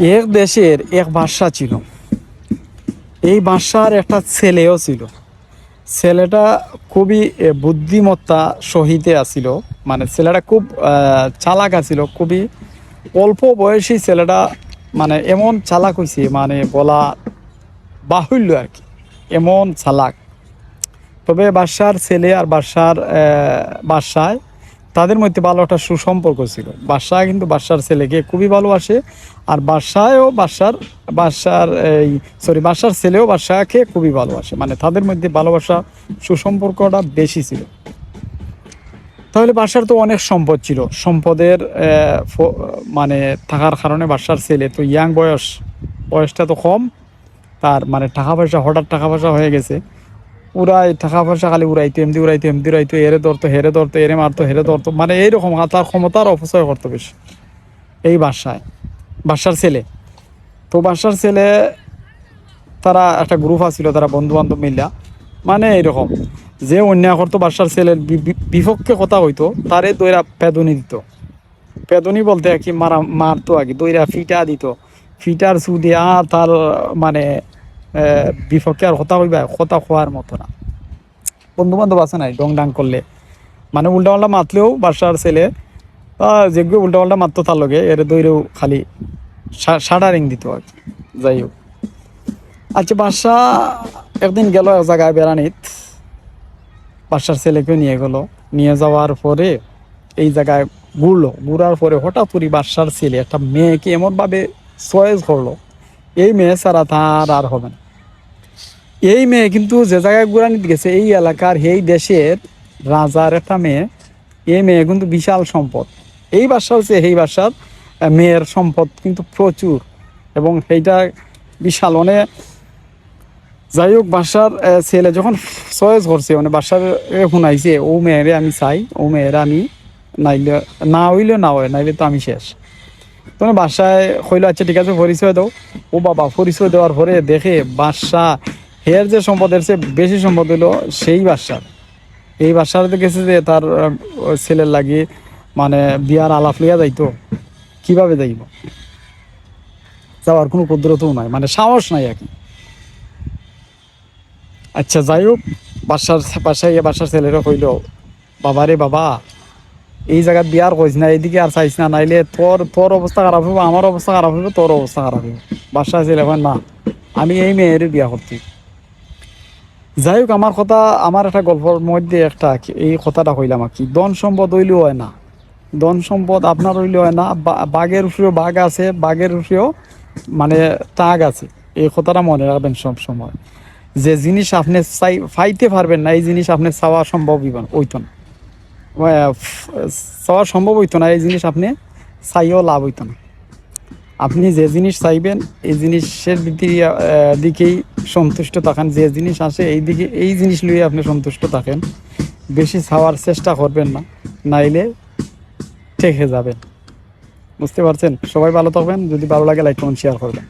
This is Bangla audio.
এক দেশের এক বাদশা ছিল। এই বাদশার একটা ছেলেও ছিল। ছেলেটা খুবই বুদ্ধিমত্তা সহিতে আছিল। মানে ছেলেটা খুব চালাক আছিল। খুবই অল্প বয়সী ছেলেটা মানে এমন চালাক হয়েছে মানে বলা বাহুল্য আর কি। এমন চালাক। তবে বাদশার ছেলে আর বাদশার বাদশায় তাদের মধ্যে ভালো একটা সুসম্পর্ক ছিল। বাদশাহ কিন্তু বাদশার ছেলেকে খুবই ভালোবাসে আর বাদশাহও বাদশার বাদশার এই সরি বাদশার ছেলেও বাদশাহকে খুবই ভালোবাসে। মানে তাদের মধ্যে ভালোবাসা সুসম্পর্কটা বেশি ছিল। তাহলে বাদশার তো অনেক সম্পদ ছিল। সম্পদের মানে থাকার কারণে বাদশার ছেলে তো ইয়াং বয়স, বয়সটা তো কম। তার মানে টাকা পয়সা, হঠাৎ টাকা পয়সা হয়ে গেছে। উড়াই টাকা পয়সা খালি উড়াইতো এমদি উড়াইতো এমদি উড়াইতো, এরে ধরতো, হেরে ধরতো, এরে মারতো, হেরে ধরতো মানে এইরকম তার ক্ষমতার অপচয় করতো বেশি। এই বাসায়, বাসার ছেলে। তো বাসার ছেলে, তারা একটা গ্রুপ আছিল, তারা বন্ধু বান্ধব মিলা মানে এইরকম, যে অন্যায় করতো বাসার ছেলের বিপক্ষে কথা হইতো তারে দইরা পেদনি দিত। পেদনি বলতে আর কি মারা, মারতো আর কি, দইরা ফিটা দিত। ফিটার সু দিয়া তার মানে বিপক্ষে আর হতা হইবা কথা খোয়ার মতো না। বন্ধু বান্ধব আছে নাই ডং ডাং করলে। মানে উল্টা পাল্টা মাতলেও বাসার ছেলে, বা যেগুলো উল্টা পাল্টা মারতো তার লগে, এর দইরেও খালি সাডারিং দিত আর যাই হোক। আচ্ছা বাসা একদিন গেল এক জায়গায় বেড়ানিত। বাসার ছেলেকেও নিয়ে গেল। নিয়ে যাওয়ার পরে এই জায়গায় ঘুরলো। ঘুরার পরে হঠাৎ করে বাসার ছেলে, একটা মেয়েকে এমনভাবে চয়েস করল। এই মেয়ে ছাড়া তার আর হবে না। এই মেয়ে কিন্তু যে জায়গায় ঘুরানিতে গেছে এই এলাকার, এই দেশের রাজার একটা মেয়ে। এই মেয়ে কিন্তু বিশাল সম্পদ। এই বাসার হচ্ছে, এই বাসার মেয়ের সম্পদ কিন্তু প্রচুর। এবং সেইটা বিশাল মানে যাই হোক বাসার ছেলে যখন চয়েস করছে মানে বাসার শুনাইছে, ও মেয়েরে আমি চাই, ও মেয়েরে আমি নাইলে, না হইলে না হয়, নাইলে তো আমি শেষ। তখন বাসায় হইল আচ্ছা ঠিক আছে, পরিচয় দাও। ও বাবা, পরিচয় দেওয়ার পরে দেখে বাসা হের যে সম্পদ, এর বেশি সম্পদ হইল সেই বাসার। এই বাসার গেছে যে তার ছেলের লাগি মানে বিয়ার আলাপ লিয়া যাইতো। কীভাবে যাইব? যাওয়ার কোনো কুদরতও নাই মানে সাহস নাই আর কি। আচ্ছা যাই হোক, বাসার, বাসায় বাসার ছেলেরা কইল, বাবা রে বাবা এই জায়গায় বিয়ার কইস না এইদিকে আর চাইস না নাইলে তোর তোর অবস্থা খারাপ হবে আমার অবস্থা খারাপ হবে তোর অবস্থা খারাপ হবে বাসায় ছেলে কয় না আমি এই মেয়ের বিয়া করতে যাই হোক আমার কথা আমার একটা গল্পের মধ্যে একটা এই কথাটা কইলাম আর কি। ধন সম্পদ হইলেও হয় না। ধন সম্পদ আপনার হইলে হয় না বাঘের উপরেও বাঘ আছে বাঘের উপরেও মানে টাগ আছে। এই কথাটা মনে রাখবেন সব সময়। যে জিনিস আপনি চাই ফাইতে পারবেন না এই জিনিস আপনি চাওয়া সম্ভব হইতো না। আহ, চাওয়া সম্ভব হইতো না, এই জিনিস আপনি চাইও লাভ হইতো না। আপনি যে জিনিস চাইবেন, এই জিনিসের দিকেই সন্তুষ্ট থাকেন। যে জিনিস আসে, এই দিকে, এই জিনিস লইয়ে আপনি সন্তুষ্ট থাকেন। বেশি চাওয়ার চেষ্টা করবেন না, নাইলে ঠেকে যাবেন। বুঝতে পারছেন? সবাই ভালো থাকবেন। যদি ভালো লাগে লাইক কমেন্ট শেয়ার করবেন।